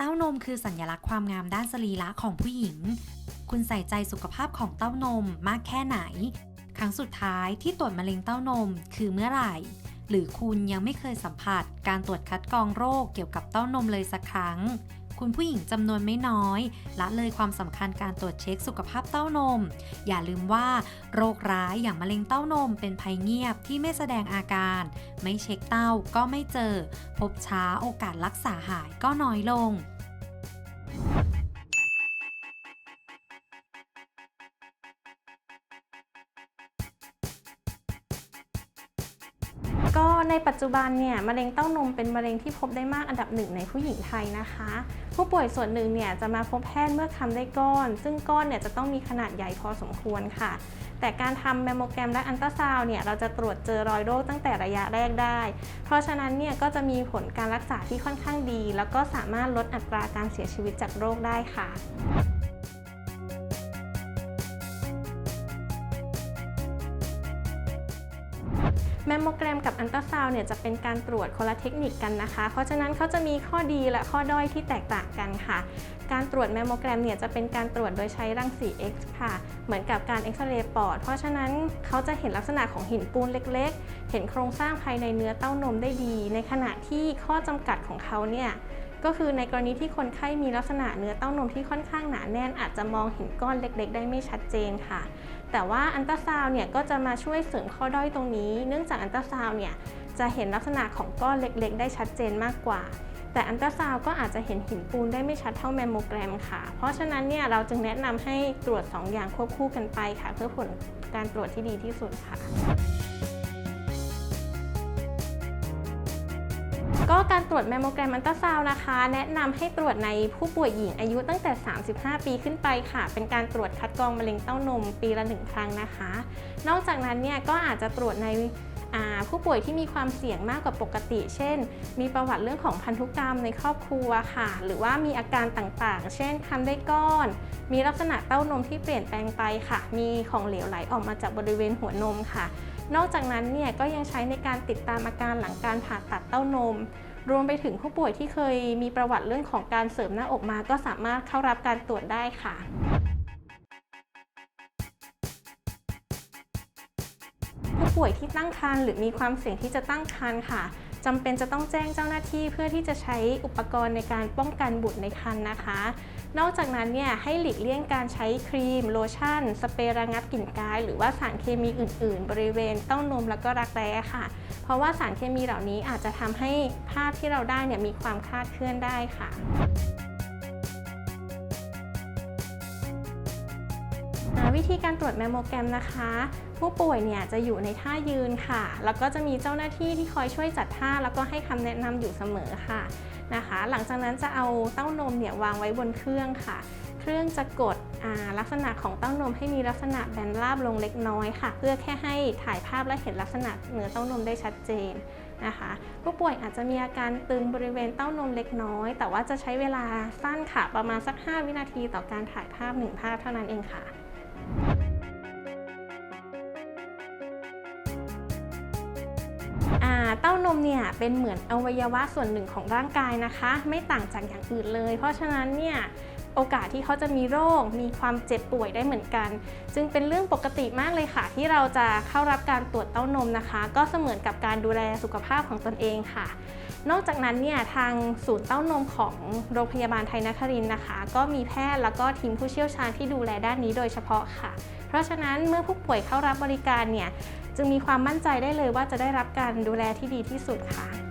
เต้านมคือสัญลักษณ์ความงามด้านสรีระของผู้หญิง คุณใส่ใจสุขภาพของเต้านมมากแค่ไหน ครั้งสุดท้ายที่ตรวจมะเร็งเต้านมคือเมื่อไหร่ หรือคุณยังไม่เคยสัมผัส การตรวจคัดกรองโรคเกี่ยวกับเต้านมเลยสักครั้ง คุณผู้หญิงจำนวนไม่น้อย ละเลยความสำคัญการตรวจเช็คสุขภาพเต้านม อย่าลืมว่า โรคร้ายอย่างมะเร็งเต้านมเป็นภัยเงียบที่ไม่แสดงอาการ ไม่เช็คเต้าก็ไม่เจอ พบช้าโอกาสรักษาหายก็น้อยลง ก็ในปัจจุบันเนี่ยมะเร็งเต้านมเป็นมะเร็งที่พบได้มากอันดับหนึ่งในผู้หญิงไทยนะคะ ผู้ป่วยส่วนหนึ่งเนี่ยจะมาพบแพทย์เมื่อคำได้ก้อน ซึ่งก้อนเนี่ยจะต้องมีขนาดใหญ่พอสมควรค่ะ แต่การทำแมมโมแกรมและอันตราซาวเนี่ยเราจะตรวจเจอรอยโรคตั้งแต่ระยะแรกได้ เพราะฉะนั้นเนี่ยก็จะมีผลการรักษาที่ค่อนข้างดี แล้วก็สามารถลดอัตราการเสียชีวิตจากโรคได้ค่ะ แมมโมแกรมกับอันตราซาวเนี่ยจะเป็นการตรวจคนละเทคนิคกันนะคะ เพราะฉะนั้นเขาจะมีข้อดีและข้อด้อยที่แตกต่างกันค่ะ การตรวจแมมโมแกรมเนี่ยจะเป็นการตรวจโดยใช้รังสี X ค่ะ เหมือนกับการเอ็กซเรย์ปอด เพราะฉะนั้นเขาจะเห็นลักษณะของหินปูนเล็ก ๆ เห็นโครงสร้างภายในเนื้อเต้านมได้ดี ในขณะที่ข้อจำกัดของเขาเนี่ย ก็คือในกรณีที่คนไข้มีลักษณะเนื้อเต้านมที่ค่อนข้างหนาแน่น อาจจะมองเห็นก้อนเล็ก ๆ ได้ไม่ชัดเจนค่ะ แต่ว่าอันตราซาวเนี่ยก็จะมาช่วยเสริมข้อด้อยตรงนี้ เนื่องจากอันตราซาวเนี่ยจะเห็นลักษณะของก้อนเล็ก ๆ ได้ชัดเจนมากกว่า แต่อันตราซาวก็อาจจะเห็นหินปูนได้ไม่ชัดเท่าแมมโมแกรมค่ะ เพราะฉะนั้นเนี่ยเราจึงแนะนำให้ตรวจ 2 อย่างควบคู่กันไปค่ะ เพื่อผลการตรวจที่ดีที่สุดค่ะ ก็การตรวจแมมโมแกรมอันตราซาวน์นะคะ แนะนำให้ตรวจในผู้ป่วยหญิงอายุตั้งแต่ 35 ปีขึ้นไปค่ะ เป็นการตรวจคัดกรองมะเร็งเต้านมปีละหนึ่งครั้งนะคะ นอกจากนั้นเนี่ยก็อาจจะตรวจใน ผู้ป่วยที่มีความเสี่ยงมากกว่าปกติ เช่น มีประวัติเรื่องของพันธุกรรมในครอบครัวค่ะ หรือว่ามีอาการต่างๆ เช่นคันได้ก้อน มีลักษณะเต้านมที่เปลี่ยนแปลงไปค่ะ มีของเหลวไหลออกมาจากบริเวณหัวนมค่ะ นอกจากนั้นเนี่ยก็ยังใช้ในการติดตามอาการหลังการผ่าตัดเต้านม รวมไปถึงผู้ป่วยที่เคยมีประวัติเรื่องของการเสริมหน้าอกมา ก็สามารถเข้ารับการตรวจได้ค่ะ ป่วยที่ตั้งครรภ์หรือมีความเสี่ยงที่จะตั้งครรภ์ค่ะจำเป็นจะต้องแจ้งเจ้าหน้าที่เพื่อที่จะใช้อุปกรณ์ในการป้องกันบุตรในครรภ์นะคะ นอกจากนั้นเนี่ยให้หลีกเลี่ยงการใช้ครีม โลชั่น สเปรย์ระงับกลิ่นกาย หรือว่าสารเคมีอื่น ๆ บริเวณเต้านมแล้วก็รักแร้ค่ะ เพราะว่าสารเคมีเหล่านี้อาจจะทำให้ภาพที่เราได้เนี่ยมีความคลาดเคลื่อนได้ค่ะ วิธีการตรวจแมมโมแกรมนะคะ ผู้ป่วยเนี่ยจะอยู่ในท่ายืนค่ะ แล้วก็จะมีเจ้าหน้าที่ที่คอยช่วยจัดท่า แล้วก็ให้คำแนะนำอยู่เสมอค่ะนะคะ หลังจากนั้นจะเอาเต้านมเนี่ยวางไว้บนเครื่องค่ะ เครื่องจะกดลักษณะของเต้านมให้มีลักษณะแบนราบลงเล็กน้อยค่ะ เพื่อแค่ให้ถ่ายภาพและเห็นลักษณะเนื้อเต้านมได้ชัดเจนนะคะผู้ป่วยอาจจะมีอาการตึงบริเวณเต้านมเล็กน้อย แต่ว่าจะใช้เวลาสั้นค่ะ ประมาณสัก 5 วินาทีต่อการถ่ายภาพหนึ่งภาพเท่านั้นเองค่ะ เต้านมเนี่ยเป็นเหมือนอวัยวะส่วนหนึ่งของร่างกายนะคะ ไม่ต่างจากอย่างอื่นเลย เพราะฉะนั้นเนี่ยโอกาสที่เขาจะมีโรค มีความเจ็บป่วยได้เหมือนกัน จึงเป็นเรื่องปกติมากเลยค่ะ ที่เราจะเข้ารับการตรวจเต้านมนะคะ ก็เสมือนกับการดูแลสุขภาพของตนเองค่ะ นอกจากนั้นเนี่ยทางศูนย์เต้านมของโรงพยาบาลไทยนครินนะคะ ก็มีแพทย์แล้วก็ทีมผู้เชี่ยวชาญที่ดูแลด้านนี้โดยเฉพาะค่ะ เพราะฉะนั้นเมื่อผู้ป่วยเข้ารับบริการเนี่ยจึงมีความมั่นใจได้เลยว่าจะได้รับการดูแลที่ดีที่สุดค่ะ